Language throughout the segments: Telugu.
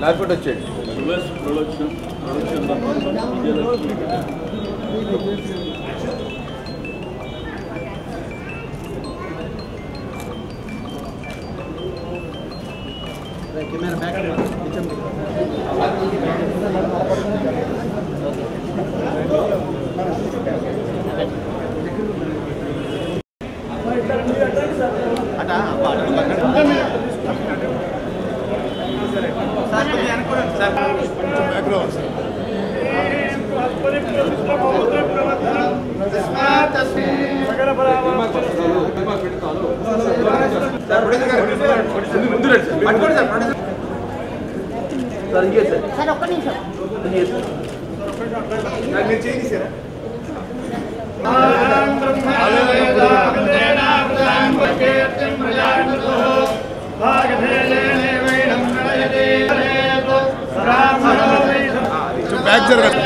లేకపోతే వచ్చేయండి camera back sir ఒక్క నిమిషం బ్యాక్ జరగదు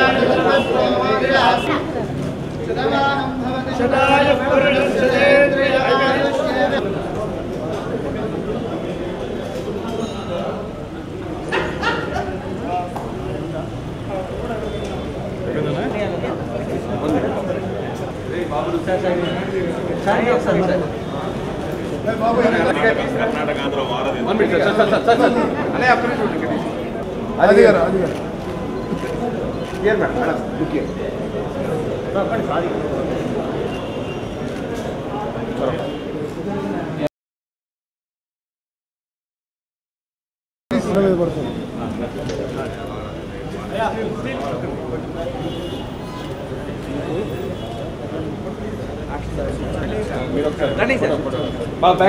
అది గారు అది గారు బాగా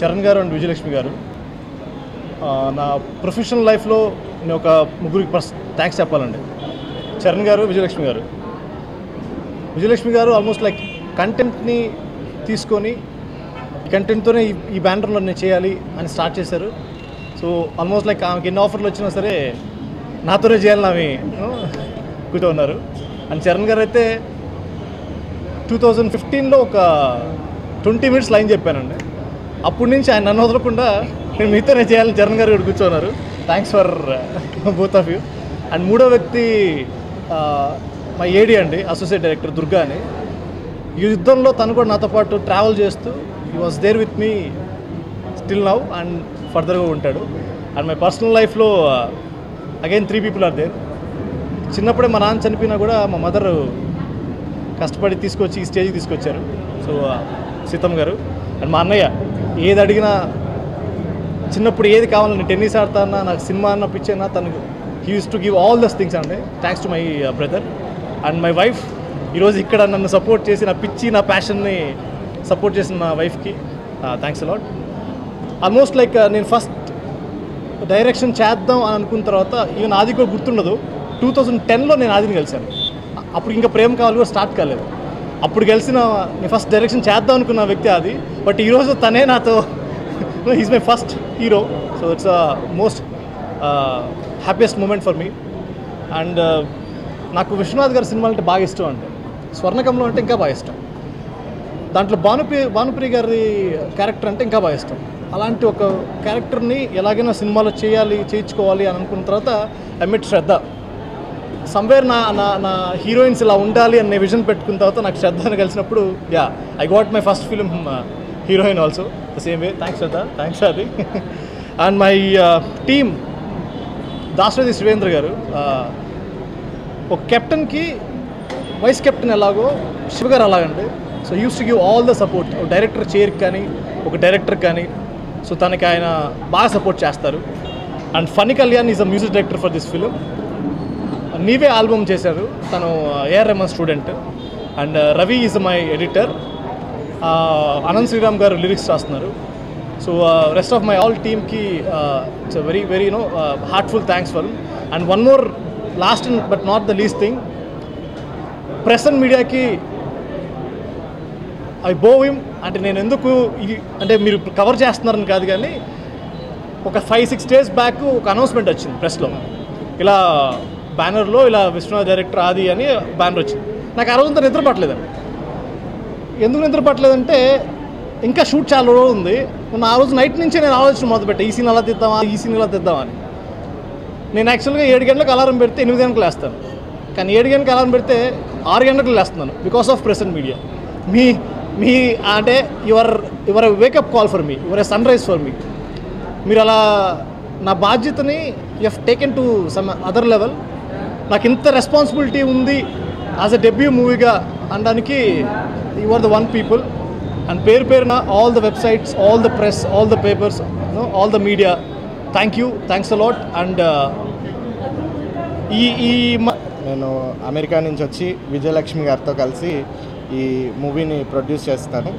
Charan garu and Vijayalakshmi గారు. నా ప్రొఫెషనల్ లైఫ్లో నేను ఒక ముగ్గురికి పర్స్ థ్యాంక్స్ చెప్పాలండి. చరణ్ గారు విజయలక్ష్మి గారు. విజయలక్ష్మి గారు ఆల్మోస్ట్ లైక్ కంటెంట్ని తీసుకొని కంటెంట్తోనే ఈ ఈ బ్యానర్లో నేను చేయాలి అని స్టార్ట్ చేశారు. సో ఆల్మోస్ట్ లైక్ ఆమెకి ఎన్ని ఆఫర్లు వచ్చినా సరే నాతోనే చేయాలని ఆమె కూర్చో ఉన్నారు. అండ్ చరణ్ గారు అయితే టూ థౌజండ్ ఫిఫ్టీన్లో ఒక ట్వంటీ మినిట్స్ లైన్ చెప్పానండి. అప్పటి నుంచి ఆయన నన్ను వదలకుండా నేను మీతోనే చేయాలని జగన్ గారు ఇక్కడ కూర్చోన్నారు. Thanks for both of you and మూడో వ్యక్తి మా ఏడి అండి అసోసియేట్ డైరెక్టర్ దుర్గా అని. ఈ యుద్ధంలో తను కూడా నాతో పాటు ట్రావెల్ చేస్తూ ఈ was there with me still now and ఫర్దర్గా ఉంటాడు. అండ్ మై పర్సనల్ లైఫ్లో again three people are there చిన్నప్పుడే మా నాన్న చనిపోయినా కూడా మా మదర్ కష్టపడి తీసుకొచ్చి ఈ స్టేజ్కి తీసుకొచ్చారు. సో uh, సీతమ్మ గారు. అండ్ మా అన్నయ్య. ఏది అడిగినా చిన్నప్పుడు ఏది కావాలని టెన్నిస్ ఆడతానా నాకు సినిమా అన్న పిచ్చైనా తనకు he uses to give all these things అండి. Thanks to my brother and my wife ఈరోజు ఇక్కడ నన్ను సపోర్ట్ చేసి నా పిచ్చి నా ప్యాషన్ని సపోర్ట్ చేసిన నా వైఫ్కి thanks a lot almost like నేను ఫస్ట్ డైరెక్షన్ చేద్దాం అని అనుకున్న తర్వాత ఈవెన్ ఆది కూడా గుర్తుండదు టూ థౌజండ్ టెన్లో నేను ఆదిని కలిశాను. అప్పుడు ఇంకా ప్రేమ కావాలి కూడా స్టార్ట్ కాలేదు. అప్పుడు గెలిచిన ఫస్ట్ డైరెక్షన్ చేద్దాం అనుకున్న వ్యక్తి అది. బట్ ఈరోజు తనే నాతో is my first hero so it's a most happiest moment for me and నాకు విశ్వనాథ్ గారి సినిమాలు అంటే బాగా ఇష్టం అండి. స్వర్ణకంలో అంటే ఇంకా బాగా ఇష్టం. దాంట్లో భానుప్రి భానుప్రియ గారి క్యారెక్టర్ అంటే ఇంకా బాగా ఇష్టం. అలాంటి ఒక క్యారెక్టర్ని ఎలాగైనా సినిమాలో చేయాలి చేయించుకోవాలి అని అనుకున్న తర్వాత ఐ శ్రద్ధ. సమ్వేర్ నా నా నా హీరోయిన్స్ ఇలా ఉండాలి అనే విజన్ పెట్టుకున్న తర్వాత నాకు శ్రద్ధను కలిసినప్పుడు yeah I got my first film heroine also the same way thanks Shraddha thanks అది and my team Dasharathi Shivendra garu uh, ఒక కెప్టెన్కి వైస్ కెప్టెన్ ఎలాగో శివ గారు అలాగండి. So uses to give all the support director చైర్కి కానీ ఒక డైరెక్టర్ కానీ. సో తనకి ఆయన బాగా సపోర్ట్ చేస్తారు. And Phani Kalyan is a music director for this film నీవే ఆల్బమ్ చేశారు. తను AR student and Ravi is my editor Anant Sriram garu lyrics రాస్తున్నారు. So rest of my all టీమ్కి it's very very no heartful thanks for and one more last but not the least thing press and మీడియాకి ఐ బోవిమ్ అంటే నేను ఎందుకు ఇది అంటే మీరు కవర్ చేస్తున్నారని కాదు కానీ ఒక ఫైవ్ సిక్స్ డేస్ బ్యాక్ ఒక అనౌన్స్మెంట్ వచ్చింది ప్రెస్లో ఇలా బ్యానర్లో ఇలా విశ్వనాథ్ డైరెక్టర్ ఆది అని బ్యానర్ వచ్చింది. నాకు ఆ రోజంతా నిద్ర పట్టలేదండి ఎందుకు నిద్ర పట్టలేదంటే ఇంకా షూట్ చాలా రోజు ఉంది. ఆ రోజు నైట్ నుంచే నేను ఆలోచన మొదలుపెట్టా ఈ సీన్ ఎలా తిద్దామా ఈ సీన్ ఎలా తిద్దామా అని. నేను యాక్చువల్గా ఏడు గంటలకు అలారం పెడితే ఎనిమిది గంటలకు లేస్తాను. కానీ ఏడు గంటలకు అలారం పెడితే ఆరు గంటలకు లేస్తున్నాను బికాస్ ఆఫ్ ప్రెసెంట్ మీడియా మీ మీ అంటే your your wake up call for me your sun rise for me మీరు అలా నా బాధ్యతని you have taken to some other level నాకు ఇంత రెస్పాన్సిబిలిటీ ఉంది యాజ్ అ డెబ్యూ మూవీగా అనడానికి you are the one people and పేరు పేరున all the websites all the press all the papers all the media thank you thanks a lot and ఈ ఈ మ- నేను అమెరికా నుంచి వచ్చి విజయలక్ష్మి గారితో కలిసి ఈ మూవీని ప్రొడ్యూస్ చేస్తాను.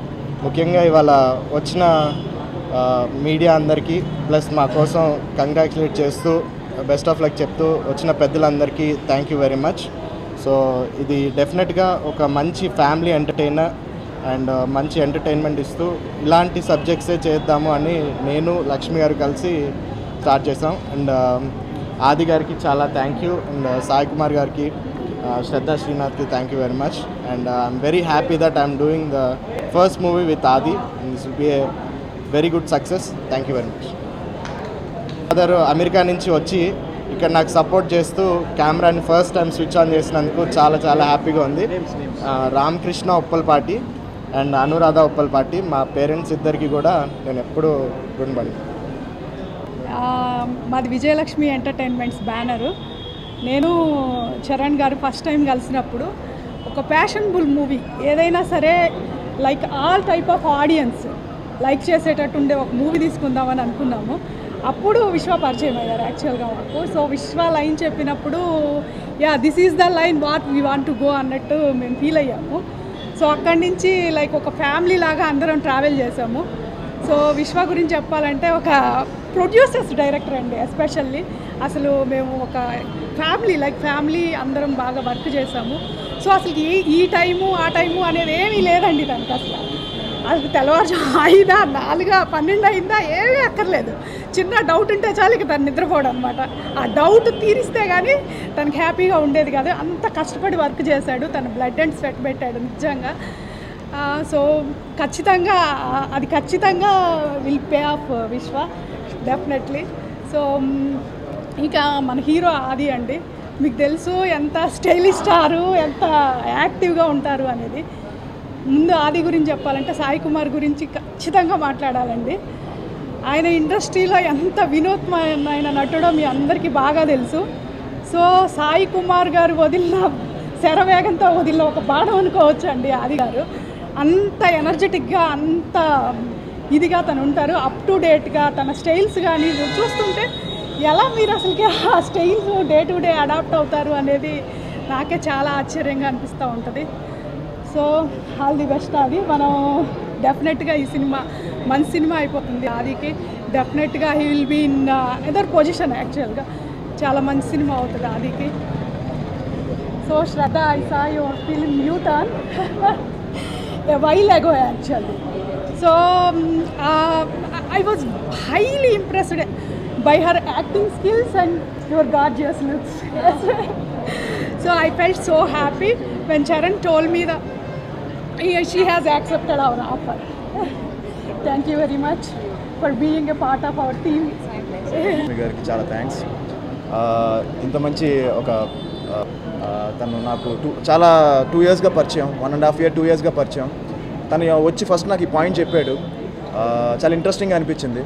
ముఖ్యంగా ఇవాళ వచ్చిన మీడియా అందరికీ ప్లస్ మా కోసం కంగ్రాచులేట్ చేస్తూ బెస్ట్ ఆఫ్ లక్ చెప్తూ వచ్చిన పెద్దలందరికీ thank you very much so ఇది డెఫినెట్గా ఒక మంచి ఫ్యామిలీ ఎంటర్టైనర్ అండ్ మంచి ఎంటర్టైన్మెంట్ ఇస్తూ ఇలాంటి సబ్జెక్ట్సే చేద్దాము అని నేను లక్ష్మి గారు కలిసి స్టార్ట్ చేసాం అండ్ ఆది గారికి చాలా thank you and Sai Kumar గారికి uh, Shraddha శ్రీనాథ్కి thank you very much and I'm very happy that I'm doing the first movie with Aadi. This will be a very good success thank you very much father America నుంచి వచ్చి ఇక్కడ నాకు సపోర్ట్ చేస్తూ కెమెరాని ఫస్ట్ టైం స్విచ్ ఆన్ చేసినందుకు చాలా చాలా హ్యాపీగా ఉంది. రామకృష్ణ ఉప్పల్పాటి అండ్ అనురాధ ఉప్పల్పాటి మా పేరెంట్స్ ఇద్దరికి కూడా నేను ఎప్పుడూ రుణపడి ఆ, మాది విజయలక్ష్మి ఎంటర్టైన్మెంట్స్ బ్యానరు. నేను చరణ్ గారు ఫస్ట్ టైం కలిసినప్పుడు ఒక ప్యాషనబుల్ మూవీ ఏదైనా సరే like all type of audience like చేసేటట్టు ఉండే ఒక మూవీ తీసుకుందామని అనుకున్నాము. అప్పుడు విశ్వ పరిచయం అయ్యారు యాక్చువల్గా మాకు. సో విశ్వ లైన్ చెప్పినప్పుడు yeah this is the line what we want to go అన్నట్టు మేము ఫీల్ అయ్యాము. సో అక్కడి నుంచి లైక్ ఒక ఫ్యామిలీ లాగా అందరం ట్రావెల్ చేసాము. సో విశ్వ గురించి చెప్పాలంటే ఒక ప్రొడ్యూసర్స్ డైరెక్టర్ అండి ఎస్పెషల్లీ అసలు మేము ఒక ఫ్యామిలీ లైక్ ఫ్యామిలీ అందరం బాగా వర్క్ చేసాము. సో అసలు ఈ ఈ టైము ఆ టైము అనేది ఏమీ లేదండి దానికి అసలు. అది తెల్లవారు ఐదా నాలుగా పన్నెండు అయిందా ఏమీ అక్కర్లేదు. చిన్న డౌట్ ఉంటే చాలు ఇక తను నిద్రపోవడం అనమాట ఆ డౌట్ తీరిస్తే కానీ తనకి హ్యాపీగా ఉండేది కాదు. అంత కష్టపడి వర్క్ చేశాడు. తన బ్లడ్ అండ్ స్వెట్ పెట్టాడు నిజంగా. సో ఖచ్చితంగా అది ఖచ్చితంగా will pay off Vishwa. Definitely so ఇంకా మన హీరో ఆది అండి. మీకు తెలుసు ఎంత స్టైలిష్ స్టారు ఎంత యాక్టివ్గా ఉంటారు అనేది. ముందు ఆది గురించి చెప్పాలంటే సాయి కుమార్ గురించి ఖచ్చితంగా మాట్లాడాలండి. ఆయన ఇండస్ట్రీలో ఎంత వినూత్మైన నటుడో మీ అందరికీ బాగా తెలుసు. సో సాయి కుమార్ గారు వదిలిన శరవేగంతో వదిలిన ఒక బాణం అనుకోవచ్చు అండి ఆది గారు. అంత ఎనర్జెటిక్గా అంత ఇదిగా తను ఉంటారు. అప్ టు డేట్గా తన స్టైల్స్ కానీ చూస్తుంటే ఎలా మీరు అసలుకి ఆ styles day to day adapt అవుతారు అనేది నాకే చాలా ఆశ్చర్యంగా అనిపిస్తూ ఉంటుంది. సో ఆల్ ది బెస్ట్ అది. మనం డెఫినెట్గా ఈ సినిమా మంచి సినిమా అయిపోతుంది. ఆదికి డెఫినెట్గా he will be in either position యాక్చువల్గా. చాలా మంచి సినిమా అవుతుంది ఆదికి. So Shraddha I saw feel film U Turn while ago actually so I was highly impressed by her acting skills and your gorgeous looks so I fell so happy when Charan told మీద told she has accepted our offer. Thank you very much for being a part of our team. మీ గారికి చాలా థ్యాంక్స్ uh, ఇంత మంచి ఒక uh, uh, తను నాకు టూ చాలా టూ ఇయర్స్గా పరిచయం one and half year two ఇయర్స్గా పరిచయం తను వచ్చి ఫస్ట్ నాకు ఈ పాయింట్ చెప్పాడు చాలా ఇంట్రెస్టింగ్ అనిపించింది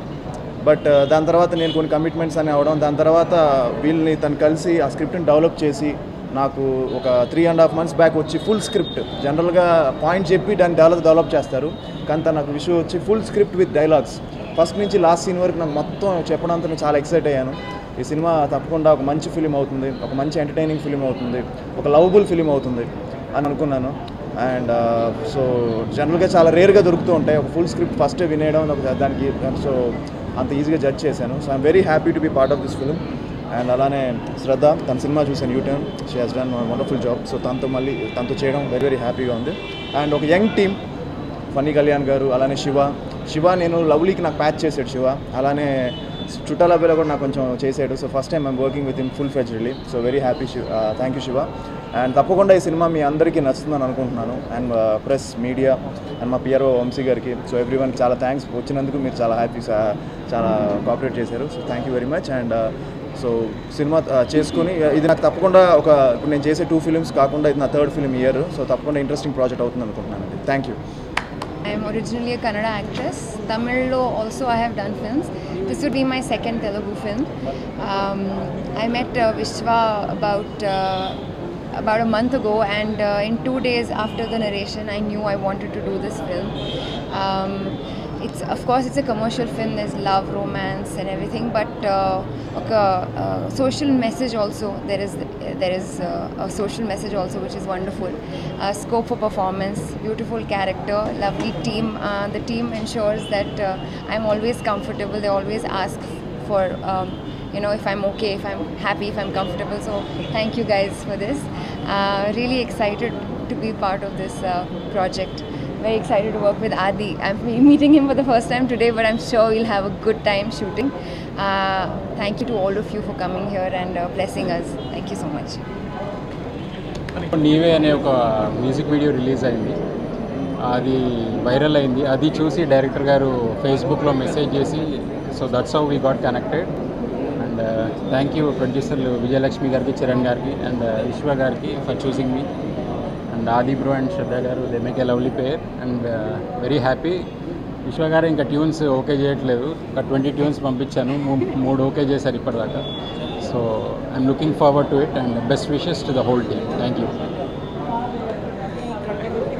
బట్ దాని తర్వాత నేను కొన్ని కమిట్మెంట్స్ అని అవడం దాని తర్వాత వీళ్ళని తను కలిసి ఆ స్క్రిప్ట్ని డెవలప్ చేసి నాకు ఒక three and half months back వచ్చి ఫుల్ స్క్రిప్ట్ జనరల్గా పాయింట్ చెప్పి దాన్ని డెవలప్ డెవలప్ చేస్తారు. కానీ తను నాకు విషయం వచ్చి full script with dialogues first నుంచి లాస్ట్ సీన్ వరకు నాకు మొత్తం చెప్పడంతో నేను చాలా ఎక్సైట్ అయ్యాను. ఈ సినిమా తప్పకుండా ఒక మంచి ఫిలిం అవుతుంది. ఒక మంచి ఎంటర్టైనింగ్ ఫిలిం అవుతుంది. ఒక లవబుల్ ఫిలిం అవుతుంది అని అనుకున్నాను. అండ్ సో జనరల్గా చాలా రేర్గా దొరుకుతూ ఉంటాయి. ఒక ఫుల్ స్క్రిప్ట్ ఫస్ట్ వినేయడం దానికి సో అంత ఈజీగా జడ్జ్ చేశాను. So I'm very happy to be part of this film and అలానే శ్రద్ధ తన సినిమా చూసాను U turn she has done wonderful job so తనతో మళ్ళీ తనతో చేయడం వెరీ వెరీ హ్యాపీగా ఉంది. అండ్ ఒక యంగ్ టీమ్ ఫనీ కళ్యాణ్ గారు అలానే శివ శివ నేను లవ్లీకి నాకు ప్యాచ్ చేశాడు శివ అలానే చుట్టాల కూడా నాకు కొంచెం చేశాడు. So first time I'm working with in full ఫెజ్లీ so very happy Shiva thank you Shiva and తప్పకుండా ఈ సినిమా మీ అందరికీ నచ్చుతుందని అనుకుంటున్నాను. అండ్ ప్రెస్ మీడియా అండ్ మా పిఆర్ఓ వంశీ గారికి. సో ఎవ్రీ వన్ చాలా థ్యాంక్స్ వచ్చినందుకు మీరు చాలా హ్యాపీ చాలా కోఆపరేట్ చేశారు. So thank you very much and so cinema చేసుకుని ఇది నాకు తప్పకుండా ఒక ఇప్పుడు నేను చేసే టూ ఫిల్మ్స్ కాకుండా ఇది నా థర్డ్ ఫిల్మ్ ఇయర్ సో తప్పకుండా ఇంట్రెస్టింగ్ ప్రాజెక్ట్ అవుతుంది అనుకుంటున్నాను అండి. Thank you I'm original a Kannada actress తమిళ్ళో also I have done films this would be my second Telugu film I met Vishwa about about a month go and in two days after the narration I knew I wanted to do this film It's of course it's a commercial film. There's love, romance, and everything, but uh, okay, uh, social message also. There is there is uh, a social message also, which is wonderful. Uh, scope for performance, beautiful character, lovely team. The team ensures that I'm always comfortable. They always ask for. Um, you know, if I'm okay, if I'm happy, if I'm comfortable. So, thank you guys for this. Uh, really excited to be part of this uh, project. Very excited to work with Adi. I'm meeting him for the first time today, but I'm sure we'll have a good time shooting. Uh, thank you to all of you for coming here and uh, blessing us. Thank you so much. నీవే అనే ఒక మ్యూజిక్ వీడియో రిలీజ్ అయింది అది వైరల్ అయింది అది చూసి డైరెక్టర్ గారు ఫేస్బుక్లో మెసేజ్ చేసి so that's how we got connected and thank you ప్రొడ్యూసర్లు విజయలక్ష్మి గారికి చరణ్ గారికి అండ్ విశ్వ గారికి for choosing me and Aadi bro and Shraddha గారు they make a lovely pair and very happy Vishwa గారు ఇంకా ట్యూన్స్ ఓకే చేయట్లేదు. ఒక ట్వంటీ ట్యూన్స్ పంపించాను. మూ- మూడు ఓకే చేశారు ఇప్పటిదాకా. So I'm looking forward to it and best wishes to the whole team thank you